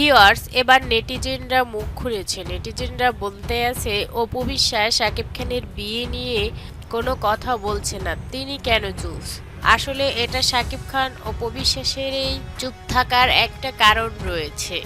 Viewers, এবার নেটিজেনরা মুখ খুলেছে। নেটিজেনরা বলতে আছে, অপু বিশ্বাস শাকিব খানের বিয়ে নিয়ে কোনো কথা বলছে না। তিনি কেন চুপ? আসলে এটা শাকিব খান, অপু বিশ্বাসের এই চুপ থাকার একটা কারণ রয়েছে।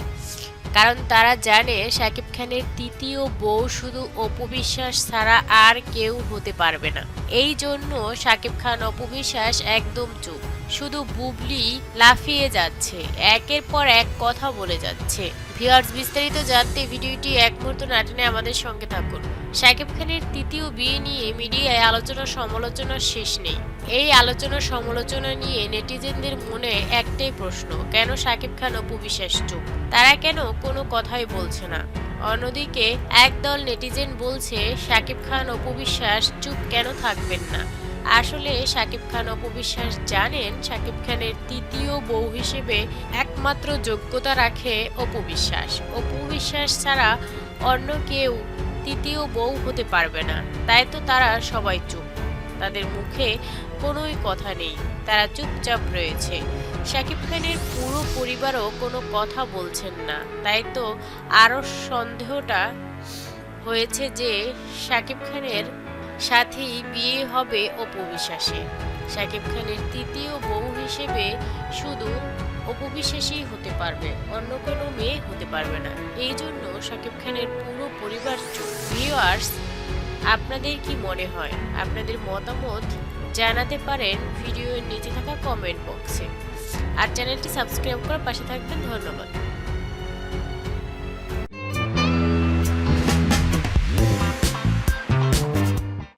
কারণ তারা জানে শাকিব খানের তৃতীয় বউ শুধু অপু বিশ্বাস ছাড়া আর কেউ হতে পারবে না। এই জন্য শাকিব খান অপু বিশ্বাস একদম চুপ। শুধু বুবলি লাফিয়ে যাচ্ছে, একের পর এক কথা বলে যাচ্ছে। ভিউয়ার্স, বিস্তারিত জানতে ভিডিওটি এক মুহূর্ত নাটনে আমাদের সঙ্গে থাকুন। শাকিব খানের তৃতীয় বিয়ে নিয়ে মিডিয়ায় আলোচনা সমালোচনার শেষ নেই। এই আলোচনা সমালোচনা নিয়ে নেটিজেনদের মনে একটাই প্রশ্ন, কেন শাকিব খান অপু বিশ্বাস চুপ? তারা কেন কোনো কথাই বলছে না? অন্যদিকে একদল নেটিজেন বলছে, শাকিব খান, অপু বিশ্বাস, চুপ কেন থাকবেন না? আসলে শাকিব খান অপবিশ্বাস জানেন, শাকিব খানের তৃতীয় বউ হিসেবে একমাত্র যোগ্যতা রাখে অপবিশ্বাস অপবিশ্বাস ছাড়া অন্য কেউ তৃতীয় বউ হতে পারবে না। তাই তো তারা সবাই চুপ। তাদের মুখে কোনোই কথা নেই। তারা চুপচাপ রয়েছে। শাকিব খানের পুরো পরিবারও কোনো কথা বলছেন না। তাই তো আরও সন্দেহটা হয়েছে যে শাকিব খানের সাথেই বিয়ে হবে অপু বিশ্বাসে শাকিব খানের তৃতীয় বউ হিসেবে শুধু অপু বিশ্বাসই হতে পারবে, অন্য কোনো মেয়ে হতে পারবে না। এই জন্য শাকিব খানের পুরো পরিবার ভিউয়ার্স আপনাদের কি মনে হয়? আপনাদের মতামত জানাতে পারেন ভিডিওর নিচে থাকা কমেন্ট বক্সে আর চ্যানেলটি সাবস্ক্রাইব করার পাশে থাকবেন। ধন্যবাদ।